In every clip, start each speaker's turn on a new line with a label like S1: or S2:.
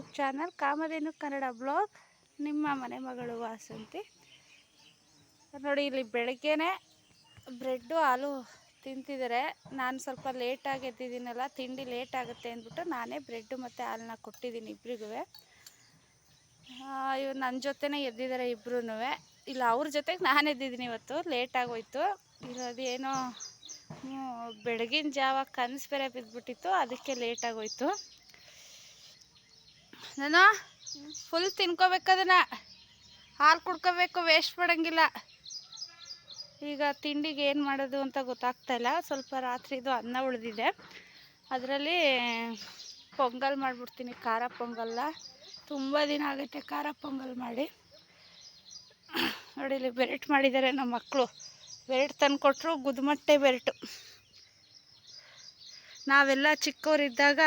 S1: YouTube channel Kamadhenu Kannada blog, ನಿಮ್ಮ ಮನೆ ಮಗಳು ವಾಸಂತಿ. ನೋಡಿ, ಇಲ್ಲಿ ಬೆಳಗ್ಗೆನೆ ಬ್ರೆಡ್ಡು, ಹಾಲು ತಿಂತಿದ್ದಾರೆ. ನಾನು ಸ್ವಲ್ಪ ಲೇಟಾಗಿ ಎದ್ದಿದ್ದೀನಲ್ಲ, ತಿಂಡಿ ಲೇಟ್ ಆಗುತ್ತೆ ಅಂದ್ಬಿಟ್ಟು ನಾನೇ ಬ್ರೆಡ್ಡು ಮತ್ತು ಹಾಲನ್ನ ಕೊಟ್ಟಿದ್ದೀನಿ ಇಬ್ರಿಗೂ ಇವ್ರು ನನ್ನ ಜೊತೆನೇ ಎದ್ದಿದ್ದಾರೆ ಇಬ್ರು ಇಲ್ಲ, ಅವ್ರ ಜೊತೆಗೆ ನಾನು ಎದ್ದಿದ್ದೀನಿ ಇವತ್ತು ಲೇಟ್ ಆಗೋಯ್ತು ಇರೋದೇನೋ ಬೆಳಗಿನ ಜಾವ ಕನಸು ಬೇರೆ ಬಿದ್ದುಬಿಟ್ಟಿತ್ತು ಅದಕ್ಕೆ ಲೇಟ್ ಆಗೋಯ್ತು ನಾನು? ಫುಲ್ ತಿನ್ಕೋಬೇಕದನ್ನ ಹಾಲು ಕುಡ್ಕೋಬೇಕು, ವೇಸ್ಟ್ ಮಾಡೋಂಗಿಲ್ಲ. ಈಗ ತಿಂಡಿಗೆ ಏನು ಮಾಡೋದು ಅಂತ ಗೊತ್ತಾಗ್ತಾ ಇಲ್ಲ. ಸ್ವಲ್ಪ ರಾತ್ರಿದು ಅನ್ನ ಉಳಿದಿದೆ. ಅದರಲ್ಲಿ ಪೊಂಗಲ್ ಮಾಡಿಬಿಡ್ತೀನಿ. ಖಾರ ಪೊಂಗಲ್ಲ. ತುಂಬ ದಿನ ಆಗುತ್ತೆ ಖಾರ ಪೊಂಗಲ್ ಮಾಡಿ. ನೋಡಿ, ಇಲ್ಲಿ ಬೆರೆಟ್ ಮಾಡಿದ್ದಾರೆ ನಮ್ಮ ಮಕ್ಕಳು ಬೆರೆಟ್ ತಂದು ಕೊಟ್ಟರು ಗುದ್ಮಟ್ಟೆ ಬೆರೆಟು. ನಾವೆಲ್ಲ ಚಿಕ್ಕವರಿದ್ದಾಗ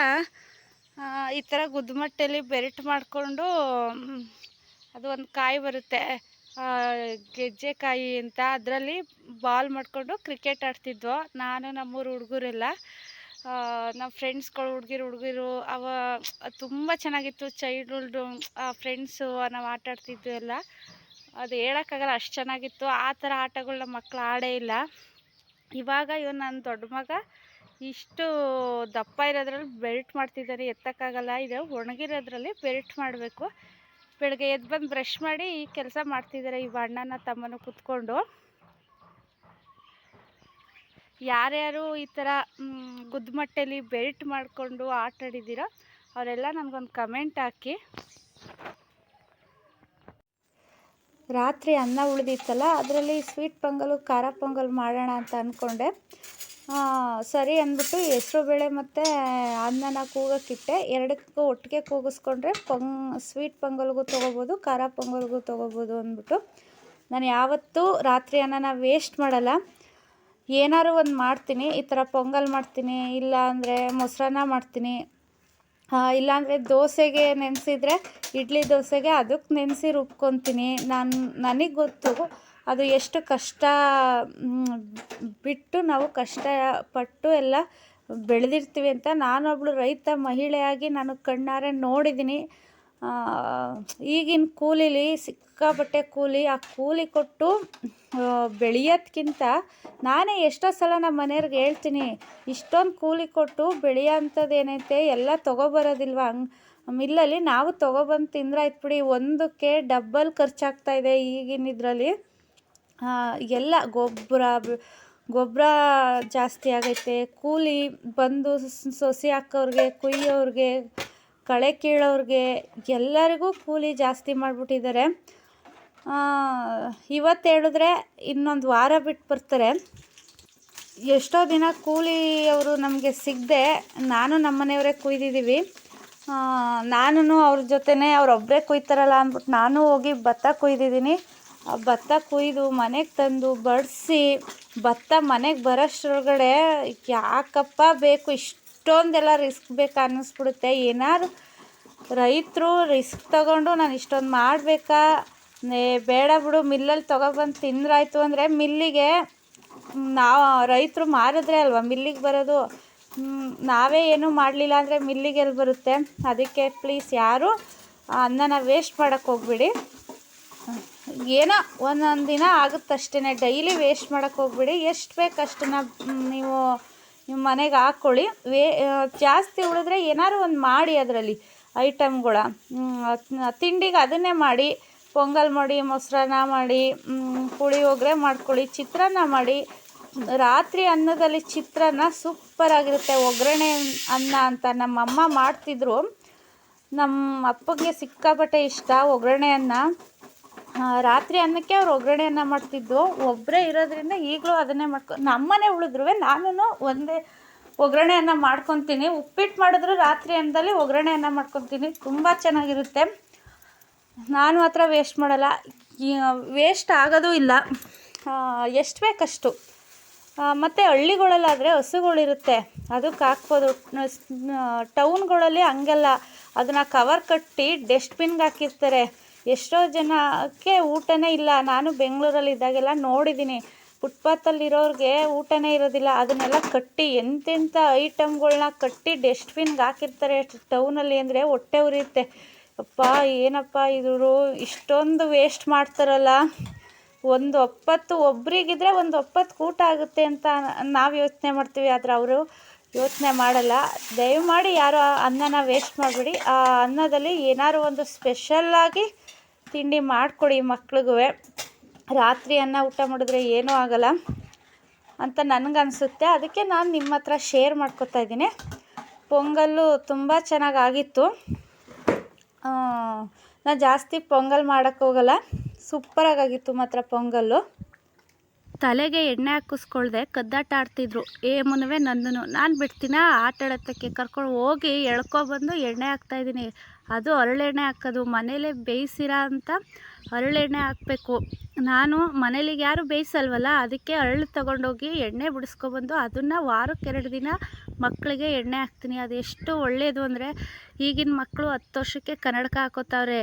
S1: ಈ ಥರ ಗುದ್ಮಟ್ಟೆಲಿ ಬೆರೆಟ್ ಮಾಡಿಕೊಂಡು ಅದು ಒಂದು ಕಾಯಿ ಬರುತ್ತೆ. ಗೆಜ್ಜೆಕಾಯಿ ಅಂತ ಅದರಲ್ಲಿ ಬಾಲ್ ಮಾಡಿಕೊಂಡು ಕ್ರಿಕೆಟ್ ಆಡ್ತಿದ್ವು. ನಾನು, ನಮ್ಮೂರು ಹುಡುಗರೆಲ್ಲ. ನಮ್ಮ ಫ್ರೆಂಡ್ಸ್ಗಳು ಹುಡುಗಿರು ಹುಡುಗಿರು, ಅವ, ತುಂಬ ಚೆನ್ನಾಗಿತ್ತು ಚೈಲ್ಡ್ಹುಡ್ ಫ್ರೆಂಡ್ಸು ನಾವು ಆಟ ಆಡ್ತಿದ್ವಿ ಎಲ್ಲ. ಅದು ಹೇಳೋಕ್ಕಾಗಲ್ಲ, ಅಷ್ಟು ಚೆನ್ನಾಗಿತ್ತು. ಆ ಥರ ಆಟಗಳನ್ನ ಮಕ್ಕಳು ಆಡೇ ಇಲ್ಲ. ಇವಾಗ ಇವನು ನನ್ನ ದೊಡ್ಡ ಮಗ ಇಷ್ಟು ದಪ್ಪ ಇರೋದ್ರಲ್ಲಿ ಬೆಲ್ಟ್ ಮಾಡ್ತಿದ್ದಾರೆ, ಎತ್ತಕ್ಕಾಗಲ್ಲ. ಇದು ಒಣಗಿರೋದ್ರಲ್ಲಿ ಬೆಲ್ಟ್ ಮಾಡಬೇಕು. ಬೆಳಗ್ಗೆ ಎದ್ದು ಬಂದು ಬ್ರಷ್ ಮಾಡಿ ಈ ಕೆಲಸ ಮಾಡ್ತಿದ್ದಾರೆ ಈ ಅಣ್ಣನ ತಮ್ಮನ ಕುತ್ಕೊಂಡು. ಯಾರ್ಯಾರು ಈ ಥರ ಗುದ್ಮಟ್ಟೆಲಿ ಬೆಲ್ಟ್ ಮಾಡಿಕೊಂಡು ಆಟ ಆಡಿದ್ದೀರೋ ಅವರೆಲ್ಲ ನನಗೊಂದು ಕಮೆಂಟ್ ಹಾಕಿ. ರಾತ್ರಿ ಅನ್ನ ಉಳಿದಿತ್ತಲ್ಲ, ಅದರಲ್ಲಿ ಸ್ವೀಟ್ ಪೊಂಗಲು, ಖಾರ ಪೊಂಗಲ್ ಮಾಡೋಣ ಅಂತ ಅಂದ್ಕೊಂಡೆ ಸರಿ ಅಂದ್ಬಿಟ್ಟು ಹೆಸ್ರು ಬೇಳೆ ಮತ್ತು ಅನ್ನನ ಕೂಗೋಕ್ಕಿಟ್ಟೆ. ಎರಡಕ್ಕೂ ಒಟ್ಟಿಗೆ ಕೂಗಿಸ್ಕೊಂಡ್ರೆ ಪೊಂಗ್ ಸ್ವೀಟ್ ಪೊಂಗಲ್ಗೂ ತೊಗೋಬೋದು, ಖಾರ ಪೊಂಗಲ್ಗೂ ತೊಗೋಬೋದು ಅಂದ್ಬಿಟ್ಟು. ನಾನು ಯಾವತ್ತೂ ರಾತ್ರಿ ಅನ್ನನ ವೇಸ್ಟ್ ಮಾಡಲ್ಲ. ಏನಾದ್ರು ಒಂದು ಮಾಡ್ತೀನಿ, ಈ ಥರ ಪೊಂಗಲ್ ಮಾಡ್ತೀನಿ, ಇಲ್ಲ ಅಂದರೆ ಮೊಸರನ್ನ ಮಾಡ್ತೀನಿ. ಇಲ್ಲಾಂದರೆ ದೋಸೆಗೆ ನೆನೆಸಿದ್ರೆ, ಇಡ್ಲಿ ದೋಸೆಗೆ ಅದಕ್ಕೆ ನೆನೆಸಿ ರುಬ್ಕೊತೀನಿ. ನಾನು, ನನಗೆ ಗೊತ್ತು ಅದು ಎಷ್ಟು ಕಷ್ಟ ಬಿಟ್ಟು ನಾವು ಕಷ್ಟಪಟ್ಟು ಎಲ್ಲ ಬೆಳೆದಿರ್ತೀವಿ ಅಂತ ನಾನೊಬ್ಬಳು ರೈತ ಮಹಿಳೆಯಾಗಿ ನಾನು ಕಣ್ಣಾರೆ ನೋಡಿದ್ದೀನಿ. ಈಗಿನ ಕೂಲಿಲಿ, ಸಿಕ್ಕಾಪಟ್ಟೆ ಕೂಲಿ, ಆ ಕೂಲಿ ಕೊಟ್ಟು ಬೆಳೆಯೋದ್ಕಿಂತ ನಾನೇ ಎಷ್ಟೋ ಸಲ ನಮ್ಮ ಮನೆಯವ್ರಿಗೆ ಹೇಳ್ತೀನಿ, ಇಷ್ಟೊಂದು ಕೂಲಿ ಕೊಟ್ಟು ಬೆಳೆಯೋ ಅಂಥದ್ದು ಏನೈತೆ, ಎಲ್ಲ ತೊಗೊಬರೋದಿಲ್ವ? ಹಂಗೆ, ಮಿಲ್ಲಲ್ಲಿ ನಾವು ತೊಗೊಬಂದು ತಿಂದ್ರೆ ಆಯ್ತು ಬಿಡಿ, ಒಂದಕ್ಕೆ ಡಬ್ಬಲ್ ಖರ್ಚಾಗ್ತಾಯಿದೆ ಈಗಿನ ಇದರಲ್ಲಿ. ಎಲ್ಲ ಗೊಬ್ಬರ ಗೊಬ್ಬರ ಜಾಸ್ತಿ ಆಗೈತೆ. ಕೂಲಿ ಬಂದು ಸೊಸೆ ಹಾಕೋರ್ಗೆ, ಕುಯ್ಯೋರಿಗೆ, ಕಳೆ ಕೀಳೋರಿಗೆ ಎಲ್ಲರಿಗೂ ಕೂಲಿ ಜಾಸ್ತಿ ಮಾಡಿಬಿಟ್ಟಿದ್ದಾರೆ. ಇವತ್ತು ಹೇಳಿದ್ರೆ ಇನ್ನೊಂದು ವಾರ ಬಿಟ್ಟು ಬರ್ತಾರೆ. ಎಷ್ಟೋ ದಿನ ಕೂಲಿಯವರು ನಮಗೆ ಸಿಗದೆ ನಾನು ನಮ್ಮ ಮನೆಯವರೇ ಕುಯ್ದಿದ್ದೀವಿ. ನಾನು ಅವ್ರ ಜೊತೆನೇ ಅವರೊಬ್ಬರೇ ಕುಯ್ತಾರಲ್ಲ ಅಂದ್ಬಿಟ್ಟು ನಾನು ಹೋಗಿ ಭತ್ತ ಕುಯ್ದಿದ್ದೀನಿ. ಭತ್ತ ಕುಯ್ದು ಮನೆಗೆ ತಂದು ಬಡಿಸಿ, ಭತ್ತ ಮನೆಗೆ ಬರೋಷ್ಟ್ರೊಳಗಡೆ ಯಾಕಪ್ಪ ಬೇಕು, ಇಷ್ಟೊಂದೆಲ್ಲ ರಿಸ್ಕ್ ಬೇಕು ಅನ್ನಿಸ್ಬಿಡುತ್ತೆ. ಏನಾದ್ರು ರೈತರು ರಿಸ್ಕ್ ತಗೊಂಡು ನಾನು ಇಷ್ಟೊಂದು ಮಾಡಬೇಕಾ? ಬೇಡ ಬಿಡು ಮಿಲ್ಲಲ್ಲಿ ತೊಗೊಬಂದು ತಿಂದ್ರಾಯ್ತು ಅಂದರೆ ಮಿಲ್ಲಿಗೆ ನಾವು ರೈತರು ಮಾರಿದ್ರೆ ಅಲ್ವಾ ಮಿಲ್ಲಿಗೆ ಬರೋದು? ನಾವೇ ಏನೂ ಮಾಡಲಿಲ್ಲ ಅಂದರೆ ಮಿಲ್ಲಿಗೆ ಎಲ್ಲಿ ಬರುತ್ತೆ? ಅದಕ್ಕೆ ಪ್ಲೀಸ್ ಯಾರು ಅನ್ನನ ವೇಸ್ಟ್ ಮಾಡೋಕ್ಕೆ ಹೋಗ್ಬಿಡಿ. ಏನೋ ಒಂದೊಂದು ದಿನ ಆಗುತ್ತಷ್ಟೇ ಡೈಲಿ ವೇಸ್ಟ್ ಮಾಡೋಕ್ಕೆ ಹೋಗ್ಬಿಡಿ. ಎಷ್ಟು ಬೇಕು ಅಷ್ಟನ್ನು ನೀವು ನಿಮ್ಮ ಮನೆಗೆ ಹಾಕ್ಕೊಳ್ಳಿ ವೇ ಜಾಸ್ತಿ ಉಳಿದ್ರೆ ಏನಾದ್ರು ಒಂದು ಮಾಡಿ ಅದರಲ್ಲಿ ಐಟಮ್ಗಳ. ತಿಂಡಿಗೆ ಅದನ್ನೇ ಮಾಡಿ. ಪೊಂಗಲ್ ಮಾಡಿ, ಮೊಸರನ್ನ ಮಾಡಿ ಪುಳಿಯೋಗರೆ ಮಾಡ್ಕೊಳ್ಳಿ, ಚಿತ್ರಾನ್ನ ಮಾಡಿ. ರಾತ್ರಿ ಅನ್ನದಲ್ಲಿ ಚಿತ್ರಾನ್ನ ಸೂಪರಾಗಿರುತ್ತೆ. ಒಗ್ಗರಣೆ ಅನ್ನ ಅಂತ ನಮ್ಮಮ್ಮ ಮಾಡ್ತಿದ್ರು. ನಮ್ಮ ಅಪ್ಪಗೆ ಸಿಕ್ಕಾಪಟ್ಟೆ ಇಷ್ಟ ಒಗ್ಗರಣೆ ಅನ್ನ. ರಾತ್ರಿ ಅನ್ನಕ್ಕೆ ಅವ್ರು ಒಗ್ಗರಣೆಯನ್ನು ಮಾಡ್ತಿದ್ದು ಒಬ್ಬರೇ ಇರೋದ್ರಿಂದ ಈಗಲೂ ಅದನ್ನೇ ಮಾಡ್ಕೊ ನಮ್ಮನೆ ಉಳಿದ್ರು ನಾನು ಒಂದೇ ಒಗ್ಗರಣೆಯನ್ನು ಮಾಡ್ಕೊತೀನಿ. ಉಪ್ಪಿಟ್ಟು ಮಾಡಿದ್ರು ರಾತ್ರಿ ಅನ್ನದಲ್ಲಿ ಒಗ್ಗರಣೆಯನ್ನು ಮಾಡ್ಕೊತೀನಿ. ತುಂಬ ಚೆನ್ನಾಗಿರುತ್ತೆ. ನಾನು ಮಾತ್ರ ವೇಸ್ಟ್ ಮಾಡಲ್ಲ. ವೇಸ್ಟ್ ಆಗೋದು ಇಲ್ಲ. ಎಷ್ಟು ಬೇಕಷ್ಟು? ಮತ್ತು ಹಳ್ಳಿಗಳಲ್ಲಾದರೆ ಹಸುಗಳಿರುತ್ತೆ. ಅದಕ್ಕೆ ಹಾಕ್ಬೋದು. ಟೌನ್ಗಳಲ್ಲಿ ಹಂಗೆಲ್ಲ. ಅದನ್ನು ಕವರ್ ಕಟ್ಟಿ ಡಸ್ಟ್ಬಿನ್ಗೆ ಹಾಕಿರ್ತಾರೆ. ಎಷ್ಟೋ ಜನಕ್ಕೆ ಊಟನೇ ಇಲ್ಲ. ನಾನು ಬೆಂಗಳೂರಲ್ಲಿ ಇದ್ದಾಗೆಲ್ಲ ನೋಡಿದ್ದೀನಿ. ಫುಟ್ಪಾತಲ್ಲಿರೋರಿಗೆ ಊಟನೇ ಇರೋದಿಲ್ಲ. ಅದನ್ನೆಲ್ಲ ಕಟ್ಟಿ ಎಂತೆಂಥ ಐಟಮ್ಗಳನ್ನ ಕಟ್ಟಿ ಡಸ್ಟ್ಬಿನ್ಗೆ ಹಾಕಿರ್ತಾರೆ. ಟೌನಲ್ಲಿ ಅಂದರೆ ಹೊಟ್ಟೆ ಉರಿಯುತ್ತೆ. ಅಪ್ಪ, ಏನಪ್ಪ ಇವರು ಇಷ್ಟೊಂದು ವೇಸ್ಟ್ ಮಾಡ್ತಾರಲ್ಲ. ಒಂದು ಒಪ್ಪತ್ತು ಒಬ್ರಿಗಿದ್ರೆ ಒಂದು ಒಪ್ಪತ್ತು ಊಟ ಆಗುತ್ತೆ ಅಂತ ನಾವು ಯೋಚನೆ ಮಾಡ್ತೀವಿ. ಆದರೆ ಅವರು ಯೋಚನೆ ಮಾಡಲ್ಲ. ದಯಮಾಡಿ ಯಾರು ಅನ್ನನ ವೇಸ್ಟ್ ಮಾಡಿಬಿಡಿ. ಆ ಅನ್ನದಲ್ಲಿ ಏನಾದ್ರು ಒಂದು ಸ್ಪೆಷಲ್ಲಾಗಿ ತಿಂಡಿ ಮಾಡಿಕೊಡಿ ಮಕ್ಳಿಗೂ ರಾತ್ರಿ ಅನ್ನ ಊಟ ಮಾಡಿದ್ರೆ ಏನೂ ಆಗಲ್ಲ ಅಂತ ನನಗನ್ಸುತ್ತೆ. ಅದಕ್ಕೆ ನಾನು ನಿಮ್ಮ ಹತ್ರ ಶೇರ್ ಮಾಡ್ಕೊತಾ ಇದ್ದೀನಿ. ಪೊಂಗಲ್ಲು ತುಂಬ ಚೆನ್ನಾಗಿ ಆಗಿತ್ತು ನಾನು ಜಾಸ್ತಿ ಪೊಂಗಲ್ ಮಾಡೋಕ್ಕೆ ಹೋಗಲ್ಲ. ಸೂಪರಾಗಿತ್ತು ಮಾತ್ರ ಪೊಂಗಲ್ಲು. ತಲೆಗೆ ಎಣ್ಣೆ ಹಾಕಿಸ್ಕೊಳ್ದೆ ಕದ್ದಾಟ ಆಡ್ತಿದ್ರು. ಏ ಮುನವೇ ನನ್ನನು ನಾನು ಬಿಡ್ತೀನ? ಆಟ ಆಡೋತ್ತಕ್ಕೆ ಕರ್ಕೊಂಡು ಹೋಗಿ ಎಳ್ಕೊಬಂದು ಎಣ್ಣೆ ಹಾಕ್ತಾಯಿದ್ದೀನಿ ಅದು ಹರಳೆಣ್ಣೆ ಹಾಕೋದು. ಮನೇಲೇ ಬೇಯಿಸಿರೋ ಅಂತ ಹರಳೆಣ್ಣೆ ಹಾಕಬೇಕು. ನಾನು ಮನೇಲಿ ಯಾರು ಬೇಯಿಸಲ್ವಲ್ಲ, ಅದಕ್ಕೆ ಹರಳು ತಗೊಂಡೋಗಿ ಎಣ್ಣೆ ಬಿಡಿಸ್ಕೊಬಂದು ಅದನ್ನು ವಾರಕ್ಕೆ ಎರಡು ದಿನ ಮಕ್ಕಳಿಗೆ ಎಣ್ಣೆ ಹಾಕ್ತೀನಿ. ಅದೆಷ್ಟು ಒಳ್ಳೆಯದು ಅಂದರೆ ಈಗಿನ ಮಕ್ಕಳು ಹತ್ತು ವರ್ಷಕ್ಕೆ ಕನ್ನಡಕ ಹಾಕೋತಾವ್ರೆ.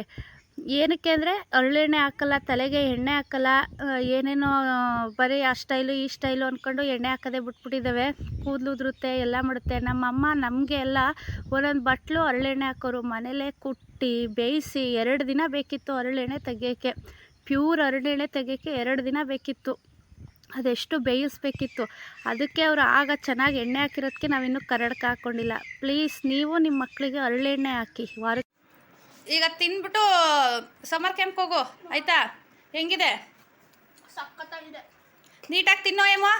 S1: ಏನಕ್ಕೆ ಅಂದರೆ ಹರಳೆಣ್ಣೆ ಹಾಕಲ್ಲ, ತಲೆಗೆ ಎಣ್ಣೆ ಹಾಕಲ್ಲ ಏನೇನೋ ಬರೀ ಆ ಸ್ಟೈಲು ಈ ಸ್ಟೈಲು ಅಂದ್ಕೊಂಡು ಎಣ್ಣೆ ಹಾಕೋದೇ ಬಿಟ್ಬಿಟ್ಟಿದ್ದಾವೆ ಕೂದಲು ಉದುರುತ್ತೆ, ಎಲ್ಲ ಮಾಡುತ್ತೆ. ನಮ್ಮಮ್ಮ ನಮಗೆ ಎಲ್ಲ ಒಂದೊಂದು ಬಟ್ಲು ಹರಳೆಣ್ಣೆ ಹಾಕೋರು. ಮನೇಲೇ ಕುಟ್ಟಿ, ಬೇಯಿಸಿ, ಎರಡು ದಿನ ಬೇಕಿತ್ತು ಹರಳೆಣ್ಣೆ ತೆಗಿಯೋಕ್ಕೆ. ಪ್ಯೂರ್ ಹರಳೆಣ್ಣೆ ತೆಗಿಯೋಕ್ಕೆ ಎರಡು ದಿನ ಬೇಕಿತ್ತು. ಅದೆಷ್ಟು ಬೇಯಿಸ್ಬೇಕಿತ್ತು. ಅದಕ್ಕೆ ಅವರು ಆಗ ಚೆನ್ನಾಗಿ ಎಣ್ಣೆ ಹಾಕಿರೋದಕ್ಕೆ ನಾವಿನ್ನೂ ಕರಡ್ಕ ಹಾಕ್ಕೊಂಡಿಲ್ಲ ಪ್ಲೀಸ್, ನೀವು ನಿಮ್ಮ ಮಕ್ಕಳಿಗೆ ಹರಳೆಣ್ಣೆ ಹಾಕಿ. ವಾರ ಈಗ ತಿನ್ಬಿಟ್ಟು ಸಮರ್ ಕ್ಯಾಂಪ್ ಹೋಗು ಆಯ್ತಾ? ಹೆಂಗಿದೆ?
S2: ಸಖತ್ತಾಗಿದೆ.
S1: ನೀಟಾಗಿ ತಿನ್ನೋ ಏಮೋ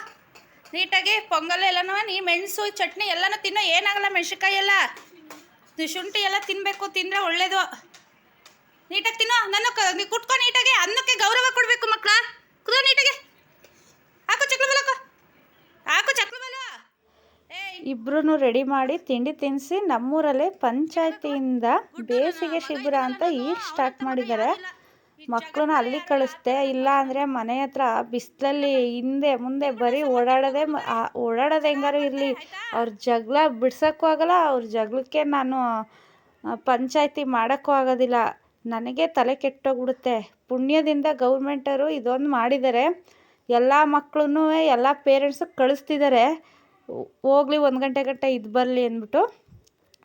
S1: ನೀಟಾಗಿ ಪೊಂಗಲ್ ಎಲ್ಲನೂ ನೀ ಮೆಣಸು ಚಟ್ನಿ ಎಲ್ಲನೂ ತಿನ್ನೋ ಏನಾಗಲ್ಲ ಮೆಣಸಿನ್ಕಾಯಿ ಎಲ್ಲ? ಶುಂಠಿ ಎಲ್ಲ ತಿನ್ನಬೇಕು ತಿಂದರೆ ಒಳ್ಳೇದು. ನೀಟಾಗಿ ತಿನ್ನೋ ನನ್ನ ನೀ ಕುಟ್ಕೊ ನೀಟಾಗಿ ಅನ್ನಕ್ಕೆ ಗೌರವ ಕೊಡಬೇಕು ಮಕ್ಕಳ ಕುದೋ ನೀಟಾಗಿ. ಹಾಕು ಚಕ್ಲು ಬಲಕ ಹಾಕು ಚಕ್ಲು ಬಲ ಇಬ್ರು ರೆಡಿ ಮಾಡಿ ತಿಂಡಿ ತಿನ್ಸಿ ನಮ್ಮೂರಲ್ಲೇ ಪಂಚಾಯತಿಯಿಂದ ಬೇಸಿಗೆ ಶಿಬಿರ ಅಂತ ಈಗ ಸ್ಟಾರ್ಟ್ ಮಾಡಿದ್ದಾರೆ. ಮಕ್ಕಳನ್ನ ಅಲ್ಲಿ ಕಳಿಸ್ದೆ, ಇಲ್ಲ ಅಂದರೆ ಮನೆ ಹತ್ರ ಬಿಸಿಲಲ್ಲಿ ಹಿಂದೆ ಮುಂದೆ ಬರೀ ಓಡಾಡೋದೇ ಓಡಾಡೋದು ಹೆಂಗಾರು ಇರಲಿ. ಅವ್ರ ಜಗಳ ಬಿಡ್ಸೋಕ್ಕೂ ಆಗಲ್ಲ, ಅವ್ರ ಜಗಳಕ್ಕೆ ನಾನು ಪಂಚಾಯತಿ ಮಾಡೋಕ್ಕೂ ಆಗೋದಿಲ್ಲ. ನನಗೆ ತಲೆ ಕೆಟ್ಟೋಗ್ಬಿಡುತ್ತೆ. ಪುಣ್ಯದಿಂದ ಗೌರ್ಮೆಂಟರು ಇದೊಂದು ಮಾಡಿದ್ದಾರೆ. ಎಲ್ಲ ಮಕ್ಕಳನ್ನೂ ಎಲ್ಲ ಪೇರೆಂಟ್ಸು ಕಳಿಸ್ತಿದ್ದಾರೆ. ಹೋಗ್ಲಿ, ಒಂದು ಗಂಟೆ ಗಂಟೆ ಇದು ಬರಲಿ ಅಂದ್ಬಿಟ್ಟು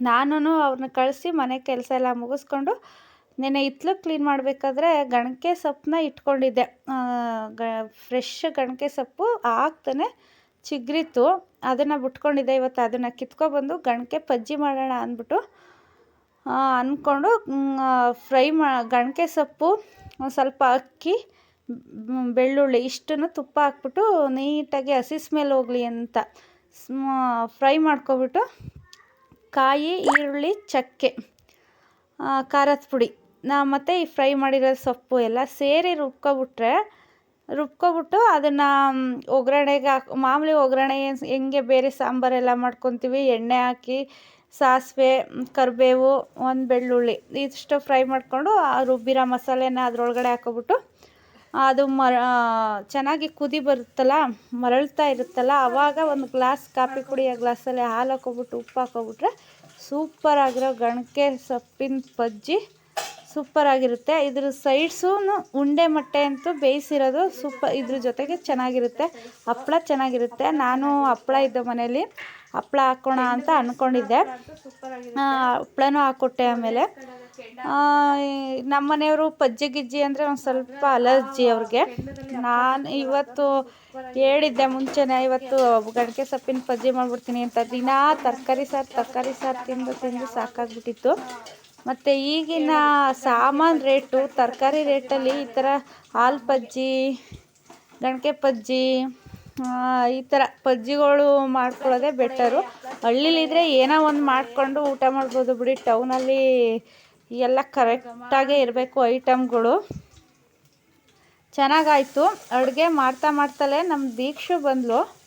S1: ನಾನು ಅವ್ರನ್ನ ಕಳಿಸಿ ಮನೆ ಕೆಲಸ ಎಲ್ಲ ಮುಗಿಸ್ಕೊಂಡು ನೆನೆ ಹಿತ್ಲು ಕ್ಲೀನ್ ಮಾಡಬೇಕಾದ್ರೆ ಗಣಕೆ ಸೊಪ್ಪನ್ನ ಇಟ್ಕೊಂಡಿದ್ದೆ. ಗ ಫ್ರೆಶ್ ಗಣಕೆ ಸೊಪ್ಪು ಹಾಕ್ತಾನೆ ಚಿಗ್ರಿತ್ತು. ಅದನ್ನು ಬಿಟ್ಕೊಂಡಿದ್ದೆ, ಇವತ್ತು ಅದನ್ನು ಕಿತ್ಕೊಬಂದು ಗಣಕೆ ಪಜ್ಜಿ ಮಾಡೋಣ ಅಂದ್ಬಿಟ್ಟು ಅಂದ್ಕೊಂಡು ಫ್ರೈ ಮಾ, ಗಣಕೆ ಸೊಪ್ಪು ಸ್ವಲ್ಪ ಅಕ್ಕಿ ಬೆಳ್ಳುಳ್ಳಿ ಇಷ್ಟನ್ನು ತುಪ್ಪ ಹಾಕ್ಬಿಟ್ಟು ನೀಟಾಗಿ ಹಸಿ ಸ್ಮೆಲ್ ಹೋಗಲಿ ಅಂತ. ಫ್ರೈ ಮಾಡ್ಕೊಬಿಟ್ಟು ಕಾಯಿ, ಈರುಳ್ಳಿ, ಚಕ್ಕೆ ಖಾರದ ಪುಡಿ. ನಾ ಮತ್ತು ಈ ಫ್ರೈ ಮಾಡಿರೋ ಸೊಪ್ಪು ಎಲ್ಲ ಸೇರಿ ರುಬ್ಕೊಬಿಟ್ರೆ, ರುಬ್ಕೊಬಿಟ್ಟು ಅದನ್ನು ಒಗ್ಗರಣೆಗೆ ಹಾಕಿ, ಮಾಮೂಲಿ ಒಗ್ಗರಣೆ ಹೆಂಗೆ ಬೇರೆ ಸಾಂಬಾರೆಲ್ಲ ಮಾಡ್ಕೊತೀವಿ, ಎಣ್ಣೆ ಹಾಕಿ, ಸಾಸಿವೆ, ಕರಿಬೇವು, ಒಂದು ಬೆಳ್ಳುಳ್ಳಿ, ಇದಿಷ್ಟು ಫ್ರೈ ಮಾಡಿಕೊಂಡು ಆ ರುಬ್ಬಿರೋ ಮಸಾಲೆನ ಅದರೊಳಗಡೆ ಹಾಕೊಬಿಟ್ಟು ಅದು ಮರ ಚೆನ್ನಾಗಿ ಕುದಿ ಬರುತ್ತಲ್ಲ, ಮರಳ್ತಾ ಇರುತ್ತಲ್ಲ ಆವಾಗ ಒಂದು ಗ್ಲಾಸ್ ಕಾಫಿ ಕುಡಿಯೋ ಗ್ಲಾಸಲ್ಲಿ ಹಾಲು ಹಾಕೋಬಿಟ್ಟು ಉಪ್ಪು ಹಾಕೊಬಿಟ್ರೆ ಸೂಪರಾಗಿರೋ ಗಣಕೆ ಸೊಪ್ಪಿನ ಪಜ್ಜಿ ಸೂಪರಾಗಿರುತ್ತೆ ಇದ್ರ ಸೈಡ್ಸೂ ಉಂಡೆ ಮೊಟ್ಟೆ ಅಂತೂ ಬೇಯಿಸಿರೋದು ಸೂಪರ್, ಇದ್ರ ಜೊತೆಗೆ ಚೆನ್ನಾಗಿರುತ್ತೆ, ಹಪ್ಪಳ ಚೆನ್ನಾಗಿರುತ್ತೆ. ನಾನು ಹಪ್ಪಳ ಇದ್ದ ಮನೇಲಿ ಹಪ್ಪಳ ಹಾಕೋಣ ಅಂತ ಅಂದ್ಕೊಂಡಿದ್ದೆ ಹಪ್ಪಳನೂ ಹಾಕ್ಕೊಟ್ಟೆ ಆಮೇಲೆ. ನಮ್ಮ ಮನೆಯವರು ಪಜ್ಜಿ ಗಿಜ್ಜಿ ಅಂದರೆ ಒಂದು ಸ್ವಲ್ಪ ಅಲರ್ಜಿ ಅವ್ರಿಗೆ. ನಾನು ಇವತ್ತು ಹೇಳಿದ್ದೆ ಮುಂಚೆನೇ, ಇವತ್ತು ಗಣಕೆ ಸೊಪ್ಪಿನ ಪಜ್ಜಿ ಮಾಡ್ಬಿಡ್ತೀನಿ ಅಂತ. ದಿನಾ ತರಕಾರಿ ಸಾರು ತರಕಾರಿ ಸಾರು ತಿಂದು ತಿಂದು ಸಾಕಾಗ್ಬಿಟ್ಟಿತ್ತು. ಮತ್ತು ಈಗಿನ ಸಾಮಾನು ರೇಟು, ತರಕಾರಿ ರೇಟಲ್ಲಿ ಈ ಥರ ಹಾಲು ಪಜ್ಜಿ ಗಣಕೆ ಪಜ್ಜಿ ಈ ಥರ ಪಜ್ಜಿಗಳು ಮಾಡ್ಕೊಳ್ಳೋದೇ ಬೆಟರು. ಹಳ್ಳಿಲಿದ್ರೆ ಏನೋ ಒಂದು ಮಾಡಿಕೊಂಡು ಊಟ ಮಾಡ್ಬೋದು ಬಿಡಿ. ಟೌನಲ್ಲಿ ಎಲ್ಲ ಕರೆಕ್ಟಾಗೇ ಇರಬೇಕು ಐಟಮ್ಗಳು. ಚೆನ್ನಾಗಾಯಿತು. ಅಡುಗೆ ಮಾಡ್ತಾ ಮಾಡ್ತಲೇ ನಮ್ಮ ದೀಕ್ಷು ಬಂದಳು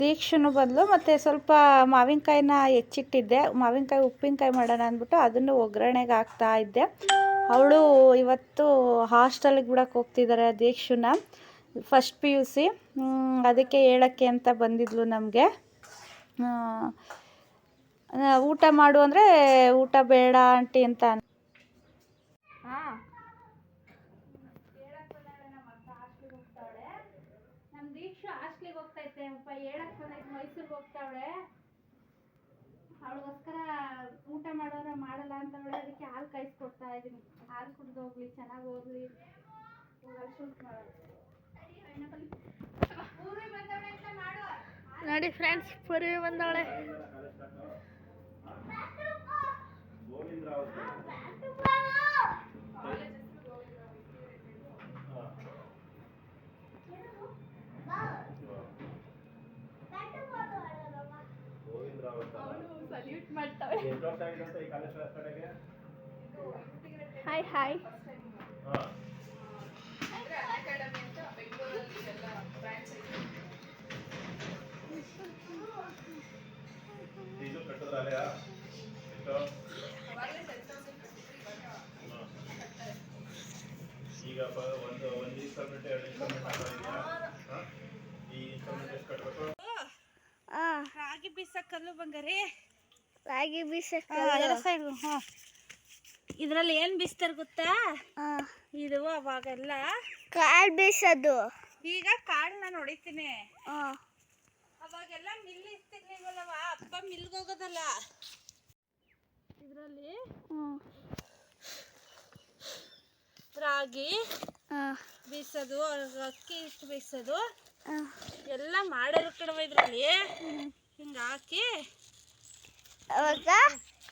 S1: ದೀಕ್ಷನು ಬದಲು ಮತ್ತು ಸ್ವಲ್ಪ ಮಾವಿನಕಾಯಿನ ಹೆಚ್ಚಿಟ್ಟಿದ್ದೆ. ಮಾವಿನಕಾಯಿ ಉಪ್ಪಿನಕಾಯಿ ಮಾಡೋಣ ಅಂದ್ಬಿಟ್ಟು ಅದನ್ನು ಒಗ್ಗರಣೆಗೆ ಹಾಕ್ತಾ ಇದ್ದೆ. ಅವಳು ಇವತ್ತು ಹಾಸ್ಟೆಲ್ಗೆ ಬಿಡಕ್ಕೆ ಹೋಗ್ತಿದ್ದಾರೆ ದೀಕ್ಷುನ. First P U C. ಅದಕ್ಕೆ ಹೇಳೋಕ್ಕೆ ಅಂತ ಬಂದಿದ್ಲು ನಮಗೆ. ಊಟ ಮಾಡು ಅಂದರೆ ಊಟ ಬೇಡ ಆಂಟಿ ಅಂತ
S2: ಹಾಂ
S1: ನಮ್ಮ ದೀಕ್ಷು ಹಾಸ್ಟ್ಲಿಗೆ ಹೋಗ್ತೈತೆ ಅಪ್ಪ ಹೇಳಕ್ ಬಂದೈತೆ ಮೈಸೂರಿಗೆ ಹೋಗ್ತಾವಳೆ. ಅವಳಿಗೋಸ್ಕರ ಊಟ ಮಾಡೋರ ಮಾಡಲ್ಲ ಅಂತವಳೆ ಅದಕ್ಕೆ ಹಾಲು ಕಾಯಿಸ್ಕೊಡ್ತಾ ಇದೀನಿ. ಹಾಲು ಕುಡ್ದು ಹೋಗ್ಲಿ ಚೆನ್ನಾಗಿ ಓದ್ಲಿ.
S2: ನೋಡಿ ಫ್ರೆಂಡ್ಸ್ ಪುರಿ ಬಂದವಳೆ. ಹಾಯ್ ಹಾಯ್
S3: ಇದು ಕಟ್ಟಿದ್ರ ಅಲೆಯಾ ಎಷ್ಟು ಈಗ ಪ- ಒಂದು ಒಂದು ಇನ್ಸ್ಟಾಲ್ಮೆಂಟ್ ಎರಡು ಇನ್ಸ್ಟಾಲ್ಮೆಂಟ್ ಹಾಕಿದ್ಯಾ ಹಾಂ ಈ ಇನ್ಸ್ಟಾಲ್ಮೆಂಟ್ ಎಷ್ಟು ಕಟ್ಟಬೇಕು
S1: ರಾಗಿ ಬೀಸ ಕಲ್ಲು ಬಂಗಾರಿ?
S2: ರಾಗಿ ಬೀಸ
S1: ಇದ್ರಲ್ಲಿ ಏನು ಬೀಸ್ತಾರೆ ಗೊತ್ತಾ? ಇದು ಅವಾಗೆಲ್ಲ.
S2: ಕಾಳು ಬೀಸೋದು.
S1: ಈಗ ಕಾಳನ್ನ ಹೊಡಿತೀನಿ ಅವಾಗೆಲ್ಲ ಮಿಲ್ ಇರ್ತಿರ್ಲಿಲ್ವಲ್ಲವ ಅಪ್ಪ ಮಿಲ್ಗೆ ಹೋಗೋದಲ್ಲ. ಇದರಲ್ಲಿ ರಾಗಿ ಬೀಸೋದು ಅಕ್ಕಿ ಇಷ್ಟು ಬೀಸೋದು. ಎಲ್ಲ ಮಾಡೋರು ಕಡವ ಇದರಲ್ಲಿ. ಹಿಂಗೆ ಹಾಕಿ.
S2: ಅವಾಗ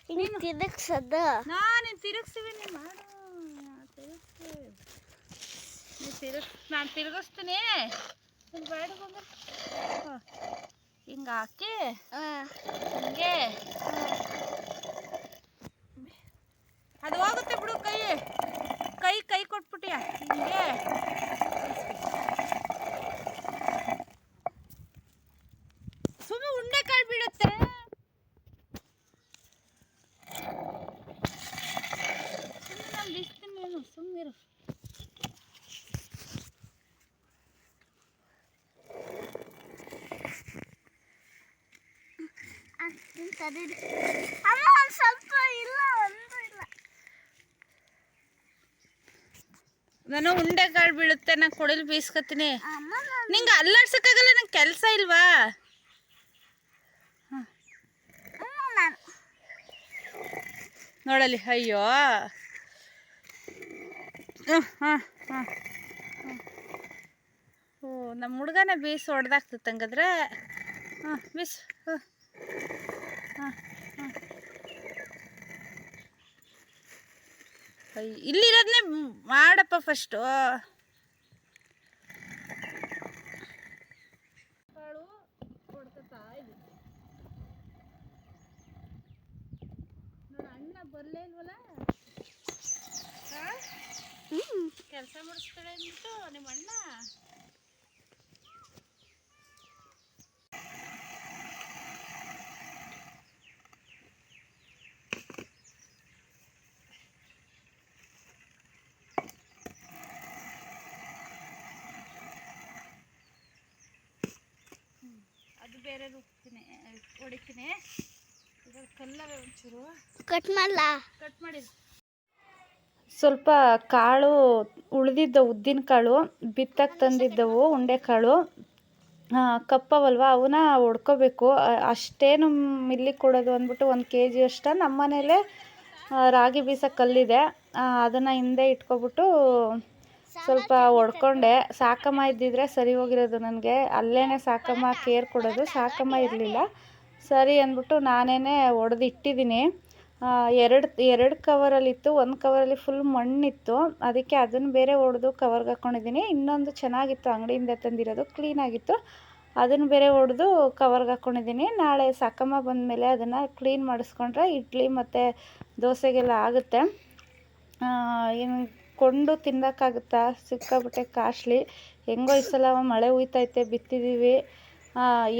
S2: ಹಿಂಗೆ ತಿರುಗ್ಸೋದು.
S1: ನಾನು ತಿರುಗಿಸ್ತೀವಿ ನೀನು ಮಾಡು. ತಿರುಗಿಸಿ ನೀನು ತಿರುಗ್ ನಾನು ತಿರುಗಿಸ್ತೀನಿ. ನೀನು ಬೇಡ ಬಂದ್ರೆ ಹಿಂಗೆ ಹಾಕಿ. ಹಿಂಗೆ ಅದು ಹೋಗುತ್ತೆ ಬಿಡು ಕೈ ಕೈ ಕೈ ಕೊಟ್ಬಿಟ್ಟಿಯ ಹಿಂಗೆ ಸುಮ್ಮನೆ ಉಂಡೆ ಕಾಳು ಬೀಳುತ್ತೆ ಸುಮ್ಮನೆ ನಾನು ಬಿಸ್ತೀನಿ ನೀನು ಸುಮ್ಮನಿರು
S2: ಅಮ್ಮ ಒಂದು ಸ್ವಲ್ಪ ಇಲ್ಲ ಒಂದು ಇಲ್ಲ.
S1: ನಾನು ಉಂಡೆ ಕಾಳು ಬೀಳುತ್ತೆ ನಾ ಕೊಡಲಿ ಬೀಸ್ಕೊತೀನಿ
S2: ಅಮ್ಮ ನಾನು
S1: ನಿಂಗೆ ಅಲ್ಲಾಡ್ಸಕ್ಕಾಗಲ್ಲ ನಂಗೆ ಕೆಲಸ ಇಲ್ವಾ?
S2: ನಾನು
S1: ನೋಡಲಿ ಅಯ್ಯೋ. ಹಾಂ ಹಾಂ ಹಾಂ. ಓ ನಮ್ಮ ಹುಡುಗನ ಬೀಸ್ ಹೊಡೆದಾಗ್ತಿತ್ತು ಹಂಗಾದ್ರೆ. ಹಾಂ ಬೀಸ್. ಇಲ್ಲಿರೋದನ್ನೇ ಮಾಡಪ್ಪ ಫಸ್ಟು ಕಾಳು ಹೊಡ್ಕೊತಾ ಇದ್ದೀನಿ ನೋಡು ಅಣ್ಣ ಬರಲೇ ಇಲ್ವಲ್ಲ ಕೆಲಸ ಮಾಡಿಸ್ತಾಳೆ ಅಂದ್ಬಿಟ್ಟು ನಿಮ್ಮ ಅಣ್ಣ ಹ್ಮ್. ಅದು ಬೇರೆ ರುಬ್ತೀನಿ ಹೊಡಿತೀನಿ ಇದ್ರಲ್ಲಿ ಕಲ್ಲವೇ ಒಂಚೂರು
S2: ಕಟ್ ಮಾಡಲ್ಲ
S1: ಕಟ್ ಮಾಡಿ ಸ್ವಲ್ಪ ಕಾಳು ಉಳಿದಿದ್ದ ಉದ್ದಿನ ಕಾಳು ಬಿತ್ತಕ್ಕೆ ತಂದಿದ್ದವು ಉಂಡೆ ಕಾಳು. ಕಪ್ಪವಲ್ವ ಅವನ್ನ ಹೊಡ್ಕೋಬೇಕು ಅಷ್ಟೇನು ಮಿಲ್ಲಿಗೆ ಕೊಡೋದು ಅಂದ್ಬಿಟ್ಟು ಒಂದು ಕೆ ಜಿ ಅಷ್ಟ ನಮ್ಮ ಮನೇಲೆ ರಾಗಿ ಬೀಸ ಕಲ್ಲಿದೆ. ಅದನ್ನು ಹಿಂದೆ ಇಟ್ಕೊಬಿಟ್ಟು ಸ್ವಲ್ಪ ಒಡ್ಕೊಂಡೆ ಸಾಕಮ್ಮ ಇದ್ದಿದ್ರೆ ಸರಿ ಹೋಗಿರೋದು ನನಗೆ. ಅಲ್ಲೇ ಸಾಕಮ್ಮ ಕೇರ್ ಕೊಡೋದು. ಸಾಕಮ್ಮ ಇರಲಿಲ್ಲ. ಸರಿ ಅಂದ್ಬಿಟ್ಟು ನಾನೇ ಒಡೆದು ಇಟ್ಟಿದ್ದೀನಿ. ಎರಡು ಎರಡು ಕವರಲ್ಲಿತ್ತು ಒಂದು ಕವರಲ್ಲಿ ಫುಲ್ ಮಣ್ಣಿತ್ತು. ಅದಕ್ಕೆ ಅದನ್ನು ಬೇರೆ ಒಡೆದು ಕವರ್ಗೆ ಹಾಕ್ಕೊಂಡಿದ್ದೀನಿ ಇನ್ನೊಂದು ಚೆನ್ನಾಗಿತ್ತು. ಅಂಗಡಿಯಿಂದ ತಂದಿರೋದು ಕ್ಲೀನಾಗಿತ್ತು ಅದನ್ನು ಬೇರೆ ಒಡೆದು ಕವರ್ಗೆ ಹಾಕ್ಕೊಂಡಿದ್ದೀನಿ ನಾಳೆ ಸಾಕಮ್ಮ ಬಂದಮೇಲೆ ಅದನ್ನು ಕ್ಲೀನ್ ಮಾಡಿಸ್ಕೊಂಡ್ರೆ ಇಡ್ಲಿ ಮತ್ತು ದೋಸೆಗೆಲ್ಲ ಆಗುತ್ತೆ. ಏನು ಕೊಂಡು ತಿನ್ನೋಕ್ಕಾಗುತ್ತಾ? ಸಿಕ್ಕಾಬಿಟ್ಟೆ ಕಾಸ್ಟ್ಲಿ. ಹೆಂಗೋ ಈ ಸಲ ಮಳೆ ಹುಯ್ತೈತೆ ಬಿತ್ತಿದ್ದೀವಿ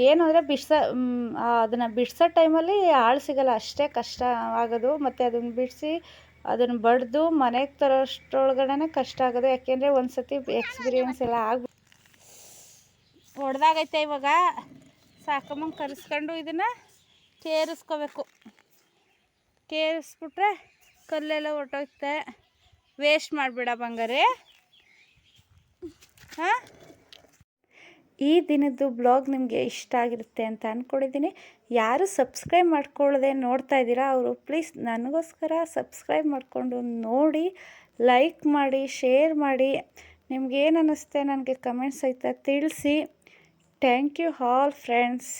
S1: ಏನು ಅಂದರೆ ಬಿಡ್ಸೋ ಅದನ್ನು ಬಿಡಿಸೋ ಟೈಮಲ್ಲಿ ಆಳು ಸಿಗಲ್ಲ. ಅಷ್ಟೇ ಕಷ್ಟ ಆಗೋದು. ಮತ್ತು ಅದನ್ನು ಬಿಡಿಸಿ, ಅದನ್ನು ಬಡಿದು ಮನೆಗೆ ತರೋಷ್ಟೊಳಗಡೆ ಕಷ್ಟ ಆಗೋದು. ಯಾಕೆಂದರೆ ಒಂದು ಸತಿ ಎಕ್ಸ್ಪೀರಿಯನ್ಸ್ ಎಲ್ಲ ಆಗಿ ಹೊಡೆದಾಗೈತೆ ಇವಾಗ. ಸಾಕಮ್ಮಂಗೆ ಕರೆಸ್ಕೊಂಡು ಇದನ್ನು ಕೇರಿಸ್ಕೋಬೇಕು. ಕೇರಿಸ್ಬಿಟ್ರೆ ಕಲ್ಲೆಲ್ಲ ಹೊರ್ಟೋಯ್ತೆ. ವೇಸ್ಟ್ ಮಾಡಿಬಿಡ ಬಂಗಾರೆ. ಹಾಂ? ಈ ದಿನದ್ದು ಬ್ಲಾಗ್ ನಿಮಗೆ ಇಷ್ಟ ಆಗಿರುತ್ತೆ ಅಂತ ಅಂದ್ಕೊಂಡಿದ್ದೀನಿ ಯಾರು ಸಬ್ಸ್ಕ್ರೈಬ್ ಮಾಡ್ಕೊಳ್ಳದೆ ನೋಡ್ತಾ ಇದ್ದೀರಾ, ಅವರು ಪ್ಲೀಸ್ ನನಗೋಸ್ಕರ ಸಬ್ಸ್ಕ್ರೈಬ್ ಮಾಡಿಕೊಂಡು ನೋಡಿ, ಲೈಕ್ ಮಾಡಿ, ಶೇರ್ ಮಾಡಿ. ನಿಮ್ಗೆ ಏನು ಅನ್ನಿಸುತ್ತೆ ನನಗೆ ಕಮೆಂಟ್ಸ್ ಸಹಿತ ತಿಳಿಸಿ. Thank you all friends.